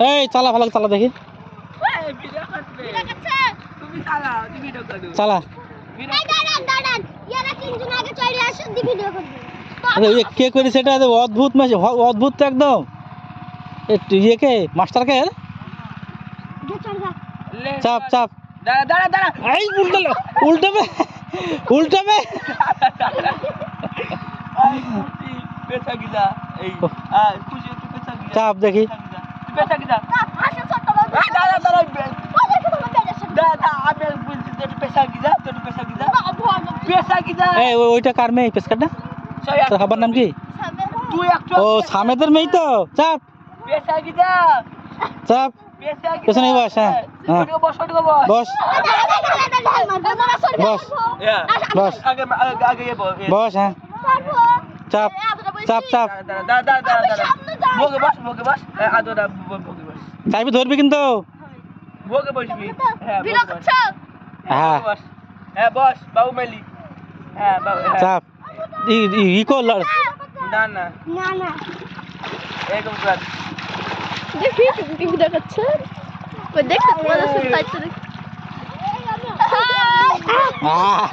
এই চালা ভালো চালা দেখি চালা কে করে সেটা অদ্ভুত অদ্ভুত তো একদম ইয়ে কে মাস্টার কে চাপ চাপ এই উল্টালো উল্টাবে উল্টাবে চাপ দেখি দাদা এই ওই- ওইটা কার মেয়ে সই তোর খাবার নাম কি তুই ও সামেদের মেয়ে তো চাপ পেছা গিজা চাপ পেছনে বস, হ্যাঁ, হ্যাঁ। বস বস বস বস ইয়া বস হ্যাঁ চাপ চাপ চাপ দাঁড়া দাঁড়া বগে বস বগে বস। হ্যাঁ আদোরা বগে বস। চাইবি ধরবি কিন্তু। বগে বসবি হ্যাঁ। করছ হ্যাঁ বস। হ্যাঁ বস বাবু মেলি। হ্যাঁ বাবু হ্যাঁ। চাপ। ই- ই- লড়। না না। না না। এরকম কর। দেখি তুমি ভিডিও করছ ওই দেখতে তোমাদের সাথে দেখি। আহ।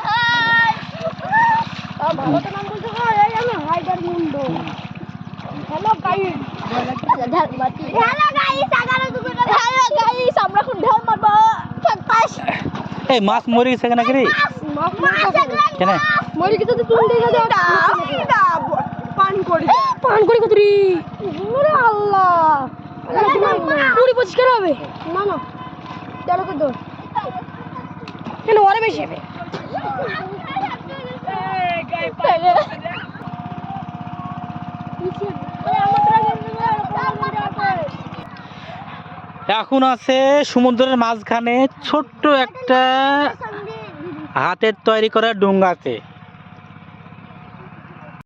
ভালো তো নাম বলছো এই আমি হাইডার মুন্ডো। হ্যালো গাইস হ্যালো গাইস আগারে তুমি হ্যালো গাইস আমরা এখন ঢেল মারবো পাঁচ এই মাছ মরে গেছে কেন রে কেন? মরি তো দাও পান। করি পান করি কত রে ওরে আল্লাহ পুরি পরিষ্কার হবে না না চলো কত কেন ওরে বেশি হবে এখন আছে সমুদ্রের মাঝখানে ছোট্ট একটা হাতের তৈরি করা ডুঙ্গাতে।